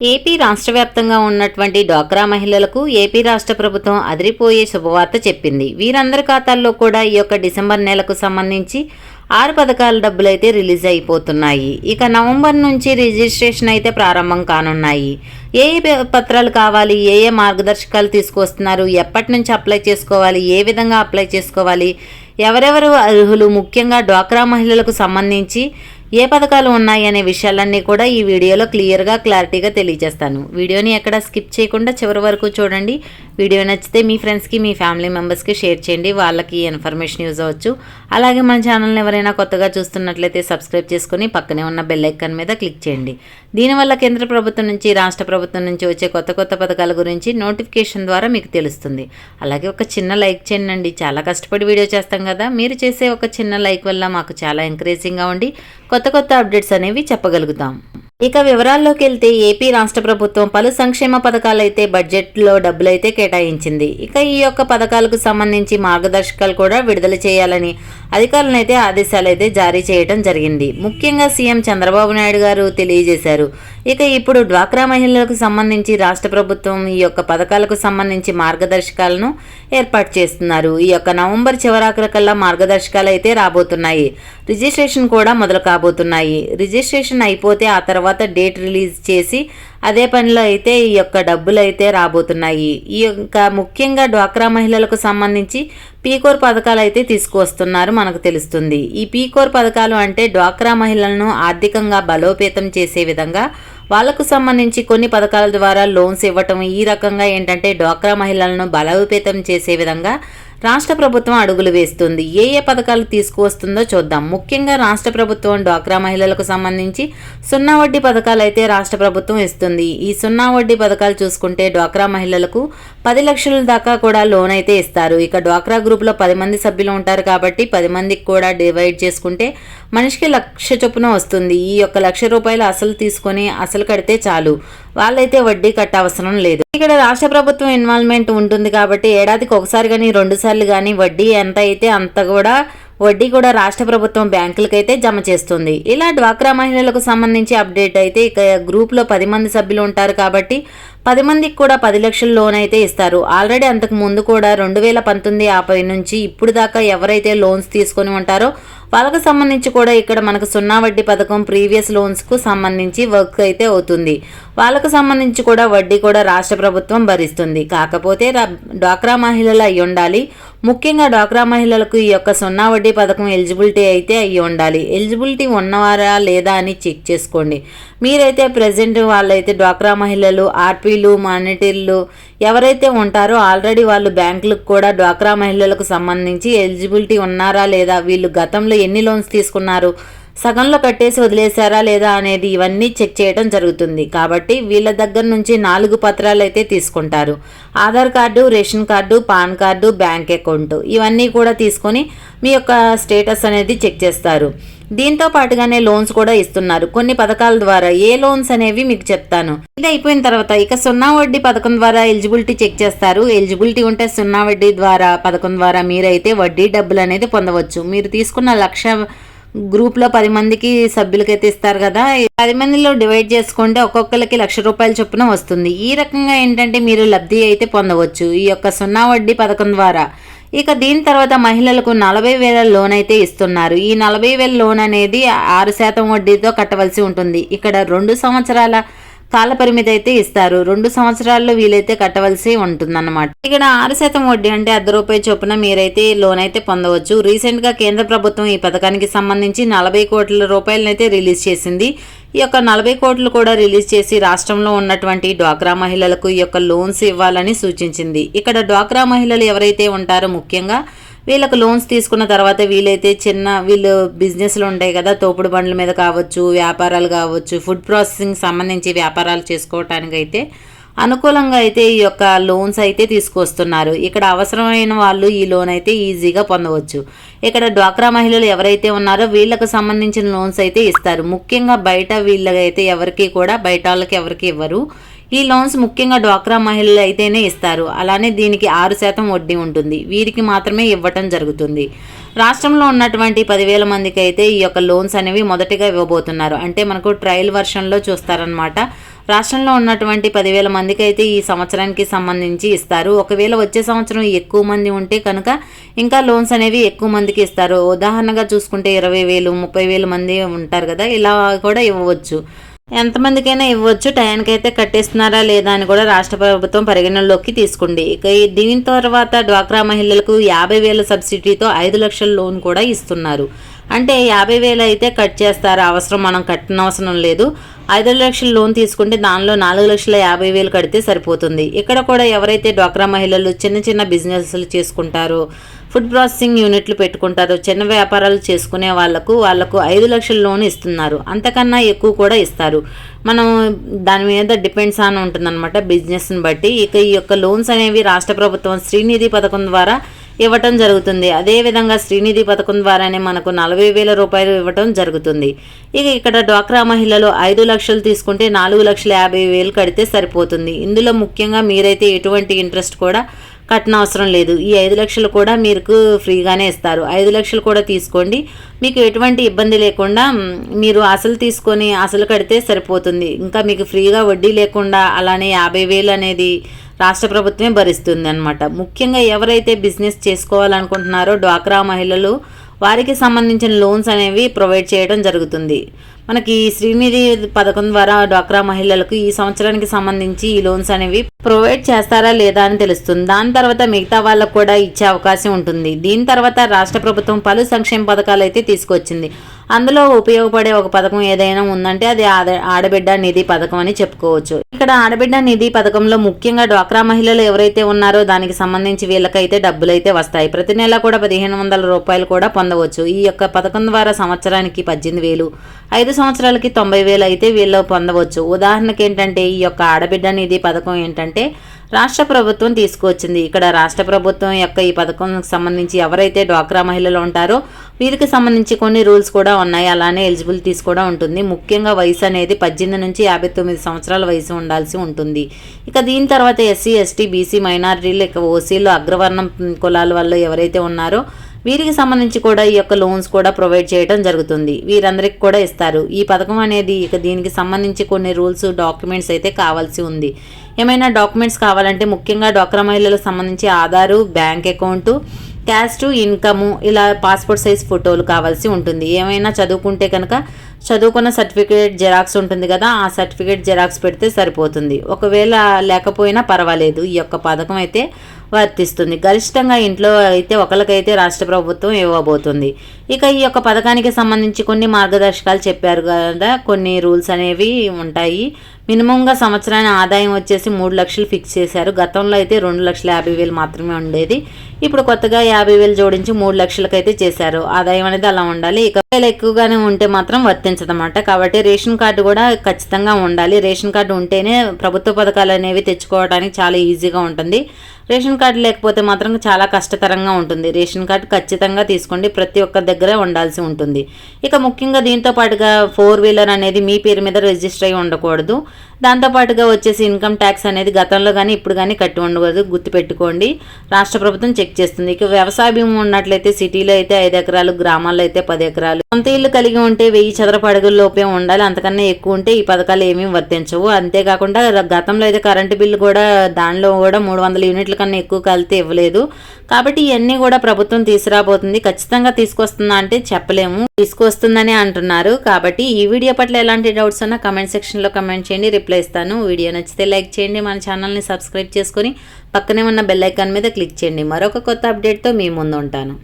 AP రాష్ట్ర వ్యాప్తంగా ఉన్నటువంటి డ్వాక్రా మహిళలకు ఏపీ రాష్ట్ర ప్రభుత్వం అదిరిపోయే శుభవార్త చెప్పింది. వీరందరి ఖాతాల్లో కూడా ఈ యొక్క డిసెంబర్ నెలకు సంబంధించి ఆరు పథకాల డబ్బులైతే రిలీజ్ అయిపోతున్నాయి. ఇక నవంబర్ నుంచి రిజిస్ట్రేషన్ అయితే ప్రారంభం కానున్నాయి. ఏ ఏ పత్రాలు కావాలి? ఏ ఏ మార్గదర్శకాలు తీసుకొస్తున్నారు? ఎప్పటి నుంచి అప్లై చేసుకోవాలి? ఏ విధంగా అప్లై చేసుకోవాలి? ఎవరెవరు అర్హులు? ముఖ్యంగా డ్వాక్రా మహిళలకు సంబంధించి ఏ పథకాలు ఉన్నాయి అనే విషయాలన్నీ కూడా ఈ వీడియోలో క్లియర్గా క్లారిటీగా తెలియజేస్తాను. వీడియోని ఎక్కడ స్కిప్ చేయకుండా చివరి వరకు చూడండి. వీడియో నచ్చితే మీ ఫ్రెండ్స్కి మీ ఫ్యామిలీ మెంబర్స్కి షేర్ చేయండి. వాళ్ళకి ఇన్ఫర్మేషన్ యూజ్ అవ్వచ్చు. అలాగే మన ఛానల్ని ఎవరైనా కొత్తగా చూస్తున్నట్లయితే సబ్స్క్రైబ్ చేసుకుని పక్కనే ఉన్న బెల్ ఐకాన్ మీద క్లిక్ చేయండి. దీనివల్ల కేంద్ర ప్రభుత్వం నుంచి రాష్ట్ర ప్రభుత్వం నుంచి వచ్చే కొత్త కొత్త పథకాల గురించి నోటిఫికేషన్ ద్వారా మీకు తెలుస్తుంది. అలాగే ఒక చిన్న లైక్ చేయండి చాలా కష్టపడి వీడియో చేస్తాం కదా. మీరు చేసే ఒక చిన్న లైక్ వల్ల మాకు చాలా ఎంకరేజింగ్గా ఉండి కొత్త కొత్త అప్డేట్స్ అనేవి చెప్పగలుగుతాం. ఇక వివరాల్లోకి వెళ్తే ఏపీ రాష్ట్ర ప్రభుత్వం పలు సంక్షేమ పథకాలు అయితే బడ్జెట్లో డబ్బులైతే కేటాయించింది. ఇక ఈ యొక్క పథకాలకు సంబంధించి మార్గదర్శకాలు కూడా విడుదల చేయాలని అధికారులనైతే ఆదేశాలు అయితే జారీ చేయడం జరిగింది. ముఖ్యంగా సీఎం చంద్రబాబు నాయుడు గారు తెలియజేశారు. ఇక ఇప్పుడు డ్వాక్రా మహిళలకు సంబంధించి రాష్ట్ర ప్రభుత్వం ఈ యొక్క పథకాలకు సంబంధించి మార్గదర్శకాలను ఏర్పాటు చేస్తున్నారు. ఈ యొక్క నవంబర్ చివరాఖరికల్లా మార్గదర్శకాలు అయితే రాబోతున్నాయి. రిజిస్ట్రేషన్ కూడా మొదలు కాబోతున్నాయి. రిజిస్ట్రేషన్ అయిపోతే ఆ తర్వాత తర్వాత డేట్ రిలీజ్ చేసి అదే పనిలో అయితే ఈ యొక్క డబ్బులు అయితే రాబోతున్నాయి. ఈ యొక్క ముఖ్యంగా డ్వాక్రా మహిళలకు సంబంధించి పీకోర్ పథకాలు అయితే తీసుకువస్తున్నారు మనకు తెలుస్తుంది. ఈ పీకోర్ పథకాలు అంటే డ్వాక్రా మహిళలను ఆర్థికంగా బలోపేతం చేసే విధంగా వాళ్ళకు సంబంధించి కొన్ని పథకాల ద్వారా లోన్స్ ఇవ్వటం ఈ రకంగా ఏంటంటే డ్వాక్రా మహిళలను బలోపేతం చేసే విధంగా రాష్ట్ర ప్రభుత్వం అడుగులు వేస్తుంది. ఏ ఏ పథకాలు తీసుకువస్తుందో చూద్దాం. ముఖ్యంగా రాష్ట్ర ప్రభుత్వం డ్వాక్రా మహిళలకు సంబంధించి సున్నా వడ్డీ పథకాలు అయితే రాష్ట్ర ప్రభుత్వం ఇస్తుంది. ఈ సున్నా వడ్డీ పథకాలు చూసుకుంటే డ్వాక్రా మహిళలకు పది లక్షల దాకా కూడా లోన్ అయితే ఇస్తారు. ఇక డ్వాక్రా గ్రూప్లో పది మంది సభ్యులు ఉంటారు కాబట్టి పది మందికి కూడా డివైడ్ చేసుకుంటే మనిషికి లక్ష చొప్పున వస్తుంది. ఈ యొక్క లక్ష రూపాయలు అసలు తీసుకొని అసలు కడితే చాలు. వాళ్ళైతే వడ్డీ కట్ట అవసరం లేదు. ఇక్కడ రాష్ట్ర ప్రభుత్వం ఇన్వాల్వ్మెంట్ ఉంటుంది కాబట్టి ఏడాదికి ఒకసారి కానీ రెండు సార్లు కానీ వడ్డీ ఎంత అయితే అంత కూడా వడ్డీ కూడా రాష్ట్ర ప్రభుత్వం బ్యాంకులకైతే జమ చేస్తుంది. ఇలా డ్వాక్రా మహిళలకు సంబంధించి అప్డేట్ అయితే ఇక గ్రూప్లో పది మంది సభ్యులు ఉంటారు కాబట్టి పది మందికి కూడా పది లక్షల లోన్ అయితే ఇస్తారు. ఆల్రెడీ అంతకు ముందు కూడా రెండు వేల పంతొమ్మిది యాభై నుంచి ఇప్పుడు దాకా ఎవరైతే లోన్స్ తీసుకొని ఉంటారో వాళ్ళకు సంబంధించి కూడా ఇక్కడ మనకు సున్నా వడ్డీ పథకం ప్రీవియస్ లోన్స్కు సంబంధించి వర్క్ అయితే అవుతుంది. వాళ్ళకు సంబంధించి కూడా వడ్డీ కూడా రాష్ట్ర ప్రభుత్వం భరిస్తుంది. కాకపోతే డ్వాక్రా మహిళలు అయి ఉండాలి ముఖ్యంగా డ్వాక్రా మహిళలకు ఈ యొక్క సున్నా వడ్డీ పథకం ఎలిజిబిలిటీ అయితే అయ్యి ఉండాలి. ఎలిజిబిలిటీ ఉన్నవారా లేదా అని చెక్ చేసుకోండి. మీరైతే ప్రజెంట్ వాళ్ళైతే డ్వాక్రా మహిళలు ఆర్పీలు మానిటర్లు ఎవరైతే ఉంటారో ఆల్రెడీ వాళ్ళు బ్యాంకులకు కూడా డ్వాక్రా మహిళలకు సంబంధించి ఎలిజిబిలిటీ ఉన్నారా లేదా వీళ్ళు గతంలో ఎన్ని లోన్స్ తీసుకున్నారు సగంలో కట్టేసి వదిలేశారా లేదా అనేది ఇవన్నీ చెక్ చేయడం జరుగుతుంది. కాబట్టి వీళ్ళ దగ్గర నుంచి నాలుగు పత్రాలు అయితే తీసుకుంటారు. Aadhaar card ration card PAN card bank account ఇవన్నీ కూడా తీసుకొని మీ యొక్క స్టేటస్ అనేది చెక్ చేస్తారు. దీంతో పాటుగానే లోన్స్ కూడా ఇస్తున్నారు. కొన్ని పథకాల ద్వారా ఏ లోన్స్ అనేవి మీకు చెప్తాను. ఇది అయిపోయిన తర్వాత ఇక సున్నా వడ్డీ పథకం ద్వారా ఎలిజిబిలిటీ చెక్ చేస్తారు. ఎలిజిబిలిటీ ఉంటే సున్నా వడ్డీ ద్వారా పథకం ద్వారా మీరైతే వడ్డీ డబ్బులు అనేది పొందవచ్చు. మీరు తీసుకున్న లక్ష గ్రూప్లో పది మందికి సభ్యులకైతే ఇస్తారు కదా. పది మందిలో డివైడ్ చేసుకుంటే ఒక్కొక్కరికి లక్ష రూపాయల చొప్పున వస్తుంది. ఈ రకంగా ఏంటంటే మీరు లబ్ధి అయితే పొందవచ్చు. ఈ యొక్క సున్నా వడ్డీ పథకం ద్వారా. ఇక దీని తర్వాత మహిళలకు నలభై వేల లోన్ అయితే ఇస్తున్నారు. ఈ నలభై వేల లోన్ అనేది ఆరు శాతం వడ్డీతో కట్టవలసి ఉంటుంది. ఇక్కడ రెండు సంవత్సరాల కాల పరిమితి అయితే ఇస్తారు. రెండు సంవత్సరాల్లో వీలైతే కట్టవలసి ఉంటుందన్నమాట. ఇక్కడ ఆరు శాతం వడ్డీ అంటే అర్ధ రూపాయి చొప్పున మీరైతే లోన్ అయితే పొందవచ్చు. రీసెంట్గా కేంద్ర ప్రభుత్వం ఈ పథకానికి సంబంధించి నలభై కోట్ల రూపాయలనైతే రిలీజ్ చేసింది. ఈ యొక్క నలభై కోట్లు కూడా రిలీజ్ చేసి రాష్ట్రంలో ఉన్నటువంటి డ్వాక్రా మహిళలకు ఈ యొక్క లోన్స్ ఇవ్వాలని సూచించింది. ఇక్కడ డ్వాక్రా మహిళలు ఎవరైతే ఉంటారో ముఖ్యంగా వీళ్ళకు లోన్స్ తీసుకున్న తర్వాత వీలైతే చిన్న వీళ్ళు బిజినెస్లు ఉంటాయి కదా తోపుడు బండ్ల మీద కావచ్చు వ్యాపారాలు కావచ్చు ఫుడ్ ప్రాసెసింగ్ సంబంధించి వ్యాపారాలు చేసుకోవటానికి అయితే అనుకూలంగా అయితే ఈ యొక్క లోన్స్ అయితే తీసుకొస్తున్నారు. ఇక్కడ అవసరమైన వాళ్ళు ఈ లోన్ అయితే ఈజీగా పొందవచ్చు. ఇక్కడ డ్వాక్రా మహిళలు ఎవరైతే ఉన్నారో వీళ్ళకు సంబంధించిన లోన్స్ అయితే ఇస్తారు. ముఖ్యంగా బయట వీళ్ళకైతే ఎవరికి కూడా బయట వాళ్ళకి ఎవరికి ఇవ్వరు. ఈ లోన్స్ ముఖ్యంగా డ్వాక్రా మహిళలు అయితేనే ఇస్తారు. అలానే దీనికి ఆరు శాతం వడ్డీ ఉంటుంది. వీరికి మాత్రమే ఇవ్వటం జరుగుతుంది. రాష్ట్రంలో ఉన్నటువంటి పదివేల మందికి అయితే ఈ యొక్క లోన్స్ అనేవి మొదటిగా ఇవ్వబోతున్నారు. అంటే మనకు ట్రయల్ వర్షన్లో చూస్తారనమాట రాష్ట్రంలో ఉన్నటువంటి పదివేల మందికి అయితే ఈ సంవత్సరానికి సంబంధించి ఇస్తారు. ఒకవేళ వచ్చే సంవత్సరం ఎక్కువ మంది ఉంటే కనుక ఇంకా లోన్స్ అనేవి ఎక్కువ మందికి ఇస్తారు. ఉదాహరణగా చూసుకుంటే ఇరవై వేలు ముప్పై వేలు మంది ఉంటారు కదా ఇలా కూడా ఇవ్వవచ్చు. ఎంతమందికైనా ఇవ్వచ్చు టయానికి అయితే కట్టేస్తున్నారా లేదా అని కూడా రాష్ట్ర ప్రభుత్వం పరిగణనలోకి తీసుకుంది. ఇక దీని తర్వాత డ్వాక్రా మహిళలకు యాభై వేల సబ్సిడీతో ఐదు లక్షల లోన్ కూడా ఇస్తున్నారు. అంటే యాభై వేలు అయితే కట్ చేస్తారు అవసరం మనం కట్టనవసరం లేదు. ఐదు లక్షల లోన్ తీసుకుంటే దానిలో నాలుగు లక్షల యాభై వేలు కడితే సరిపోతుంది. ఇక్కడ కూడా ఎవరైతే డ్వాక్రా మహిళలు చిన్న చిన్న బిజినెస్లు చేసుకుంటారో ఫుడ్ ప్రాసెసింగ్ యూనిట్లు పెట్టుకుంటారు. చిన్న వ్యాపారాలు చేసుకునే వాళ్ళకు వాళ్ళకు ఐదు లక్షల లోన్ ఇస్తున్నారు. అంతకన్నా ఎక్కువ కూడా ఇస్తారు. మనం దాని మీద డిపెండ్స్ ఆన్ ఉంటుందన్నమాట బిజినెస్ని బట్టి. ఇక ఈ యొక్క లోన్స్ అనేవి రాష్ట్ర ప్రభుత్వం శ్రీనిధి పథకం ద్వారా ఇవ్వటం జరుగుతుంది. అదేవిధంగా శ్రీనిధి పథకం ద్వారానే మనకు నలభై వేల రూపాయలు ఇవ్వటం జరుగుతుంది. ఇక ఇక్కడ డ్వాక్రా మహిళలు ఐదు లక్షలు తీసుకుంటే నాలుగు లక్షల యాభై వేలు కడితే సరిపోతుంది. ఇందులో ముఖ్యంగా మీరైతే ఎటువంటి ఇంట్రెస్ట్ కూడా కట్టనవసరం లేదు. ఈ ఐదు లక్షలు కూడా మీకు ఫ్రీగానే ఇస్తారు. ఐదు లక్షలు కూడా తీసుకోండి. మీకు ఎటువంటి ఇబ్బంది లేకుండా మీరు అసలు తీసుకొని అసలు కడితే సరిపోతుంది. ఇంకా మీకు ఫ్రీగా వడ్డీ లేకుండా అలానే యాభై వేలు అనేది రాష్ట్ర ప్రభుత్వమే భరిస్తుంది అనమాట ముఖ్యంగా ఎవరైతే బిజినెస్ చేసుకోవాలనుకుంటున్నారో డ్వాక్రా మహిళలు వారికి సంబంధించిన లోన్స్ అనేవి ప్రొవైడ్ చేయడం జరుగుతుంది. మనకి శ్రీనిధి పథకం ద్వారా డ్వాక్రా మహిళలకు ఈ సంవత్సరానికి సంబంధించి ఈ లోన్స్ అనేవి ప్రొవైడ్ చేస్తారా లేదా అని తెలుస్తుంది. దాని తర్వాత మిగతా వాళ్ళకు కూడా ఇచ్చే అవకాశం ఉంటుంది. దీని తర్వాత రాష్ట్ర ప్రభుత్వం పలు సంక్షేమ పథకాలు అయితే తీసుకొచ్చింది. అందులో ఉపయోగపడే ఒక పథకం ఏదైనా ఉందంటే అది ఆడబిడ్డ నిధి పథకం అని చెప్పుకోవచ్చు. ఇక్కడ ఆడబిడ్డ నిధి పథకంలో ముఖ్యంగా డ్వాక్రా మహిళలు ఎవరైతే ఉన్నారో దానికి సంబంధించి వీళ్ళకైతే డబ్బులు అయితే వస్తాయి. ప్రతి నెల కూడా పదిహేను వందల రూపాయలు కూడా పొందవచ్చు. ఈ యొక్క పథకం ద్వారా సంవత్సరానికి పద్దెనిమిది వేలు ఐదు సంవత్సరాలకి తొంభై వేలు అయితే వీళ్ళు పొందవచ్చు. ఉదాహరణకి ఏంటంటే ఈ యొక్క ఆడబిడ్డ నిధి పథకం ఏంటంటే రాష్ట్ర ప్రభుత్వం తీసుకువచ్చింది ఇక్కడ రాష్ట్ర ప్రభుత్వం యొక్క ఈ పథకం సంబంధించి ఎవరైతే డ్వాక్రా మహిళలు ఉంటారో వీరికి సంబంధించి కొన్ని రూల్స్ కూడా ఉన్నాయి. అలానే ఎలిజిబిలిటీస్ కూడా ఉంటుంది. ముఖ్యంగా వయసు అనేది పద్దెనిమిది నుంచి యాభై తొమ్మిది సంవత్సరాల వయసు ఉండాల్సి ఉంటుంది. ఇక దీని తర్వాత ఎస్సీ ఎస్టీ బీసీ మైనారిటీలు ఇక ఓసీలు అగ్రవర్ణం కులాల వల్ల ఎవరైతే ఉన్నారో వీరికి సంబంధించి కూడా ఈ యొక్క లోన్స్ కూడా ప్రొవైడ్ చేయడం జరుగుతుంది. వీరందరికి కూడా ఇస్తారు. ఈ పథకం అనేది ఇక దీనికి సంబంధించి కొన్ని రూల్స్ డాక్యుమెంట్స్ అయితే కావాల్సి ఉంది. ఏమైనా డాక్యుమెంట్స్ కావాలంటే ముఖ్యంగా డ్వాక్రా మహిళలకు సంబంధించి Aadhaar bank account caste income ఇలా పాస్పోర్ట్ సైజ్ ఫోటోలు కావాల్సి ఉంటుంది. ఏమైనా చదువుకుంటే కనుక చదువుకున్న సర్టిఫికేట్ జెరాక్స్ ఉంటుంది కదా ఆ సర్టిఫికేట్ జెరాక్స్ పెడితే సరిపోతుంది. ఒకవేళ లేకపోయినా పర్వాలేదు. ఈ యొక్క పథకం అయితే వర్తిస్తుంది. గరిష్టంగా ఇంట్లో అయితే ఒకరికైతే రాష్ట్ర ప్రభుత్వం ఇవ్వబోతుంది. ఇక ఈ యొక్క పథకానికి సంబంధించి కొన్ని మార్గదర్శకాలు చెప్పారు కదా కొన్ని రూల్స్ అనేవి ఉంటాయి. మినిమంగా సంవత్సరానికి ఆదాయం వచ్చేసి మూడు లక్షలు ఫిక్స్ చేశారు. గతంలో అయితే రెండు లక్షల యాభై వేలు మాత్రమే ఉండేది. ఇప్పుడు కొత్తగా యాభై వేలు జోడించి మూడు లక్షలకైతే చేశారు. ఆదాయం అనేది అలా ఉండాలి. ఇక వేలు ఎక్కువగానే ఉంటే మాత్రం వర్తించదన్నమాట. కాబట్టి రేషన్ కార్డు కూడా ఖచ్చితంగా ఉండాలి. రేషన్ కార్డు ఉంటేనే ప్రభుత్వ పథకాలు అనేవి తెచ్చుకోవడానికి చాలా ఈజీగా ఉంటుంది. రేషన్ కార్డు లేకపోతే మాత్రం చాలా కష్టతరంగా ఉంటుంది. రేషన్ కార్డు ఖచ్చితంగా తీసుకోండి. ప్రతి ఒక్క దగ్గర ఉండాల్సి ఉంటుంది. ఇక ముఖ్యంగా దీంతో పాటుగా ఫోర్ వీలర్ అనేది మీ పేరు మీద రిజిస్టర్ అయి ఉండకూడదు. దాంతోపాటుగా వచ్చేసి ఇన్కమ్ ట్యాక్స్ అనేది గతంలో కానీ ఇప్పుడు కానీ కట్టి ఉండకూడదు. గుర్తుపెట్టుకోండి. రాష్ట్ర ప్రభుత్వం చెక్ చేస్తుంది. ఇక వ్యవసాయ భూమి ఉన్నట్లయితే సిటీలో అయితే ఐదు ఎకరాలు గ్రామాల్లో అయితే పది ఎకరాలు. సొంత ఇల్లు కలిగి ఉంటే వెయ్యి చదరపు అడుగుల లోపే ఉండాలి. అంతకన్నా ఎక్కువ ఉంటే ఈ పథకాలు ఏమీ వర్తించవు. అంతేకాకుండా గతంలో అయితే కరెంటు బిల్లు కూడా దానిలో కూడా మూడు వందల యూనిట్ల కన్నా ఎక్కువ కలితే ఇవ్వలేదు. కాబట్టి ఇవన్నీ కూడా ప్రభుత్వం తీసుకురాబోతుంది. ఖచ్చితంగా తీసుకొస్తుందా అంటే చెప్పలేము. తీసుకొస్తుందని అంటున్నారు. కాబట్టి ఈ వీడియో పట్ల ఎలాంటి డౌట్స్ ఉన్నా కమెంట్ సెక్షన్లో కమెంట్ చేయండి. రిప్లై ఇస్తాను. వీడియో నచ్చితే లైక్ చేయండి. మన ఛానల్ని సబ్స్క్రైబ్ చేసుకొని పక్కనే ఉన్న బెల్ ఐకాన్ మీద క్లిక్ చేయండి. మరొక కొత్త అప్డేట్తో మీ ముందు ఉంటాను.